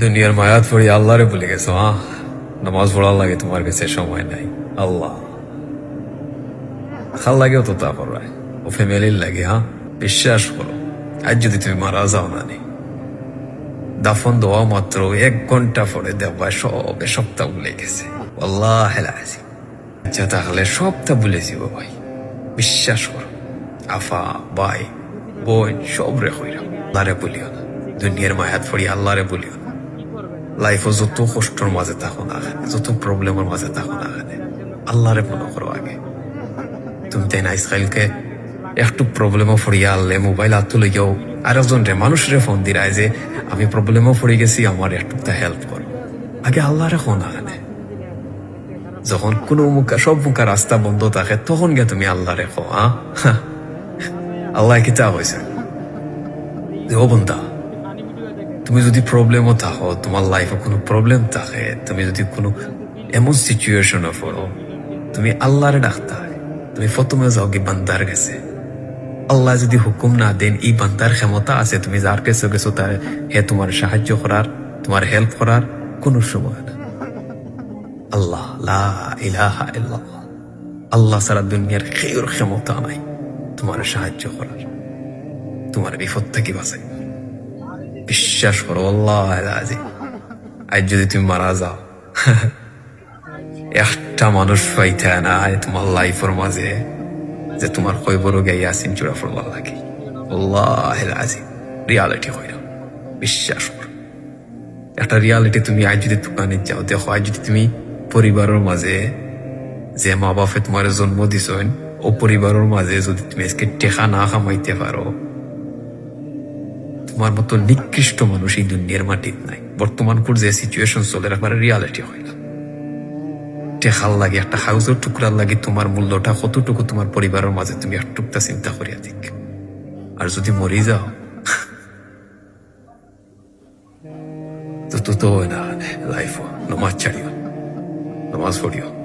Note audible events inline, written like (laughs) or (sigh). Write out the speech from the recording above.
দুনিয়ার মায়াত পড়ি আল্লাহরে ভুলে গেছো হ্যাঁ নামাজ পড়ার লাগে তোমার কাছে সময় নাই। আল্লাহ। খাল লাগেও তো তা পড়ায়। ও ফ্যামিলির লাগে হ্যাঁ বিশ্বাস করো, আজ যদি তুমি মারা যাও না নি দাফন দেওয়া মাত্র এক ঘণ্টা পরে দেওয়া সব সপ্তাহ ভুলে গেছে। আল্লাহ হেলাছি আচ্ছা তাহলে সবটা ভুলেছি ভাই। বিশ্বাস করো, আফা, ভাই, বোন, সব রে হইরা আল্লাহরে বলিও না। দুনিয়ার মায়াত পড়ি আল্লাহরে বলিও লাইফও যত কষ্টর মাঝে থাকো না যত প্রবলেমের মাঝে থাকো না আল্লাহরে মনে করো আগে। তুমি তাই না ইসরায়েলকে একটু প্রবলেমও ফড়িয়া আনলে মোবাইল হাত তুলে গিয়েও আরেকজন রে মানুষের ফোন দিরায় যে, আমি প্রবলেমও পড়ে গেছি, আমার একটু হেল্প করো। আগে আল্লাহরে ফোন আনে যখন কোনো মুখা, সব মুখা রাস্তা বন্ধ থাকে, তখন গে তুমি আল্লাহ রেখো হ্যাঁ আল্লাহ কিতা হয়েছে ও বন্ধা তুমি যদি প্রবলেমও থাকো, তোমার লাইফে কোনো প্রবলেম থাকে, তুমি যদি কোনো এমন সিচুয়েশনে পড়ো, তুমি আল্লাহরে ডাকতে হয়। তুমি প্রথমে যাও কি বান্দার গেছে আল্লাহ যদি হুকুম না দেন, এই বান্দার ক্ষমতা আছে, তুমি যার কাছে গেছো, তার হে তোমার সাহায্য করার, তোমার হেল্প করার কোনো সময় না আল্লাহ ইলাহা ইল্লাল্লাহ। আল্লাহ সারা দুনিয়ার কেউর ক্ষমতা নাই তোমার সাহায্য করার। তোমার বিপদ থেকে বাঁচাই। বিশ্বাস করো আল্লাহ আজি যদি তুমি মারা যাও, (laughs) একটা মানুষ পাইতে না তোমার লাইফের মাঝে যে তোমার কইবর গাই আসিন চূড়া ফরবার লাগে আল্লাহ আজি রিয়ালিটি না বিশ্বাস করো। একটা রিয়ালিটি তুমি আজ যদি দোকানে যাও, দেখো আজ যদি তুমি পরিবারের মাঝে যে মা বাপে তোমার জন্ম দিছেন, ও পরিবারের মাঝে যদি তুমি আজকে টেকা না কামাইতে পারো তোমার মতো নিকৃষ্ট মানুষ এই দুনিয়ার মাটির নাই। বর্তমান যে সিচুয়েশন চলে একবারে রিয়ালিটি হয় না। টেকাল লাগে, একটা হাউসের টুকরার লাগে, তোমার মূল্যটা কতটুকু তোমার পরিবারের মাঝে তুমি একটুকটা চিন্তা করিয়া দিক। আর যদি মরি যাও, তো তো না লাইফ নমাজ ছাড়িও। নমাজ পড়িও।